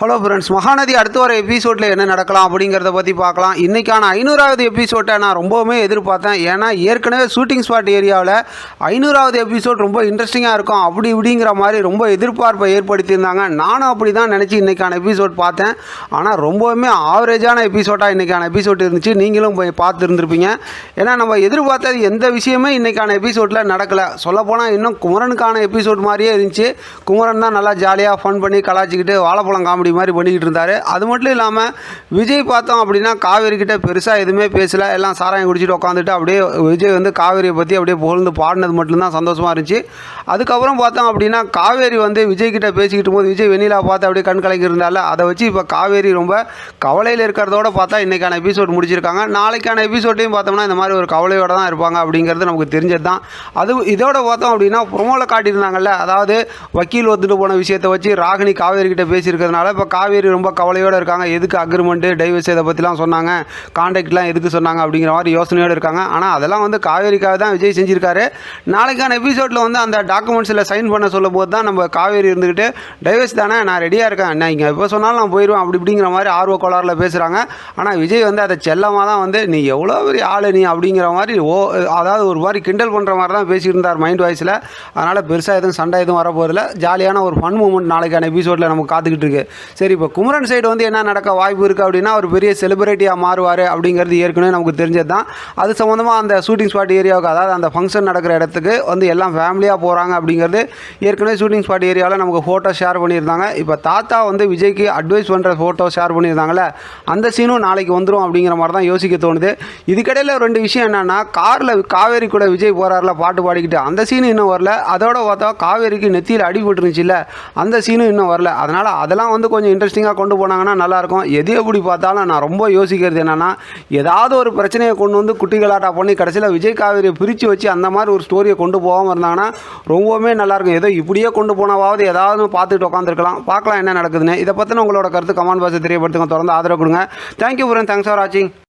Hello friends Mahanadi அடுத்த வர எபிசோடில் என்ன நடக்கலாம் அப்படிங்கிறத பற்றி பார்க்கலாம். இன்றைக்கான ஐநூறாவது எபிசோட்டை நான் ரொம்பவுமே எதிர்பார்த்தேன். ஏன்னா ஏற்கனவே ஷூட்டிங் ஸ்பாட் ஏரியாவில் ஐநூறாவது எபிசோட் ரொம்ப இன்ட்ரெஸ்டிங்காக இருக்கும். அப்படி இப்படிங்கிற மாதிரி ரொம்ப எதிர்பார்ப்பை ஏற்படுத்தியிருந்தாங்க. நானும் அப்படி தான் நினச்சி இன்றைக்கான எபிசோட் பார்த்தேன். ஆனால் ரொம்பவுமே ஆவரேஜான எபிசோட்டாக இன்றைக்கான எபிசோட் இருந்துச்சு. நீங்களும் போய் பார்த்துருந்துருப்பீங்க ஏன்னா நம்ம எதிர்பார்த்தது எந்த விஷயமே இன்றைக்கான எபிசோட்டில் நடக்கலை. சொல்லப்போனால் இன்னும் குமரனுக்கான எபிசோட் மாதிரியே இருந்துச்சு. குமரன் தான் நல்லா ஜாலியாக ஃபன் பண்ணி கலாச்சிக்கிட்டு வாழைப்பழம் காமெடி மாதிரி பண்ணிக்கிட்டு இருந்தார். அது மட்டும் இல்லாமல் விஜய் பார்த்தோம் அப்படின்னா காவேரி கிட்டே பெருசாக எதுவுமே பேசலை. எல்லாம் சாராயம் குடிச்சிட்டு உட்காந்துட்டு அப்படியே விஜய் வந்து காவேரியை பற்றி அப்படியே புகழ்ந்து பாடினது மட்டும்தான் சந்தோஷமாக இருந்துச்சு. அதுக்கப்புறம் பார்த்தோம் அப்படின்னா காவேரி வந்து விஜய் கிட்டே பேசிக்கிட்டு போது விஜய் வெண்ணிலா பார்த்து அப்படியே கண் கலக்கி இருந்தால அதை வச்சு இப்போ காவேரி ரொம்ப கவலையில் இருக்கிறதோட பார்த்தா இன்றைக்கான எபிசோட் முடிச்சிருக்காங்க. நாளைக்கான எபிசோட்டையும் பார்த்தோம்னா இந்த மாதிரி ஒரு கவலையோடு தான் இருப்பாங்க அப்படிங்கிறது நமக்கு தெரிஞ்சது தான் அது இதோட பார்த்தோம் அப்படின்னா ப்ரொமோவில் காட்டியிருந்தாங்கல்ல. அதாவது வக்கீல் ஒத்துட்டு போன விஷயத்தை வச்சு ராகினி காவேரி கிட்டே பேசியிருக்கிறதுனால இப்போ காவேரி ரொம்ப கவலையோடு இருக்காங்க. எதுக்கு அக்ரிமெண்ட்டு டைவர்ஸ் இதை பற்றிலாம் சொன்னாங்க? கான்டாக்ட்லாம் எதுக்கு சொன்னாங்க? அப்படிங்கிற மாதிரி யோசனையோடு இருக்காங்க. ஆனால் அதெல்லாம் வந்து காவேரிக்காக தான் விஜய் செஞ்சிருக்காரு. நாளைக்கான எபிசோடில் வந்து அந்த டாக்குமெண்ட்ஸில் சைன் பண்ண சொல்லும் போது தான் நம்ம காவேரி இருந்துக்கிட்டு டைவர்ஸ் தானே நான் ரெடியாக இருக்கேன். நான் இங்கே எப்போ சொன்னாலும் நான் போயிடுவேன் அப்படி இப்படிங்கிற மாதிரி ஆர்வ கோளாறில் பேசுகிறாங்க ஆனால் விஜய் வந்து அதை செல்லமாக தான் வந்து நீ எவ்வளோ பெரிய ஆள் நீ? அப்படிங்கிற மாதிரி ஓ அதாவது ஒரு மாதிரி கிண்டல் பண்ணுற மாதிரி தான் பேசிட்டு இருந்தார் மைண்ட் வாய்ஸில் அதனால் பெருசாக எதுவும் சண்டை எதுவும் வரப்போதில்ல ஜாலியான ஒரு ஃபன் மூமெண்ட் நாளைக்கான எபிசோடில் நமக்கு காத்துக்கிட்டு இருக்கு. சரி இப்போ குமரன் சைடு வந்து என்ன நடக்க வாய்ப்பு இருக்குது அப்படின்னா ஒரு பெரிய செலிபிரிட்டியாக மாறுவார் அப்படிங்கிறது ஏற்கனவே நமக்கு தெரிஞ்சது தான் அது சம்மந்தமாக அந்த ஷூட்டிங் ஸ்பாட் ஏரியாவுக்கு அதாவது அந்த ஃபங்க்ஷன் நடக்கிற இடத்துக்கு வந்து எல்லாம் ஃபேமிலியாக போகிறாங்க அப்படிங்கிறது ஏற்கனவே ஷூட்டிங் ஸ்பாட் ஏரியாவில் நமக்கு ஃபோட்டோ ஷேர் பண்ணியிருந்தாங்க. இப்போ தாத்தா வந்து விஜய்க்கு அட்வைஸ் பண்ணுற ஃபோட்டோ ஷேர் பண்ணியிருந்தாங்களே அந்த சீனும் நாளைக்கு வந்துடும் அப்படிங்கிற மாதிரி தான் யோசிக்க தோணுது. இதுக்கிடையில் ரெண்டு விஷயம் என்னென்னா காரில் காவேரி கூட விஜய் போகிறாரில் பாட்டு பாடிக்கிட்டு. அந்த சீனு இன்னும் வரல. அதோட பார்த்தா காவேரிக்கு நெத்தியில் அடிபட்டுருந்துச்சுல்ல அந்த சீனும் இன்னும் வரல. அதனால் அதெல்லாம் வந்து கொஞ்சம் இன்ட்ரெஸ்டிங்காக கொண்டு போனாங்கன்னா நல்லாயிருக்கும். எது எப்படி பார்த்தாலும் நான் ரொம்ப யோசிக்கிறது என்னென்னா ஏதாவது ஒரு பிரச்சனையை கொண்டு வந்து குட்டிகளாட்டா பண்ணி கடைசியில் விஜய் காவேரியை பிரித்து வச்சு அந்த மாதிரி ஒரு ஸ்டோரியை கொண்டு போகாமல் இருந்தாங்கன்னா ரொம்பவுமே நல்லாயிருக்கும். ஏதோ இப்படியே கொண்டு போனாவது ஏதாவது பார்த்துட்டு உட்காந்துருக்கலாம் பார்க்கலாம் என்ன நடக்குதுன்னு. இதை பற்றின உங்களோட கருத்து கமெண்ட் பாக்ஸை தெரியப்படுத்துங்க. தொடர்ந்து ஆதரவு கொடுங்க. தேங்க்யூ ஃப்ரெண்ட் தேங்க்ஸ் ஃபார் வாட்சிங்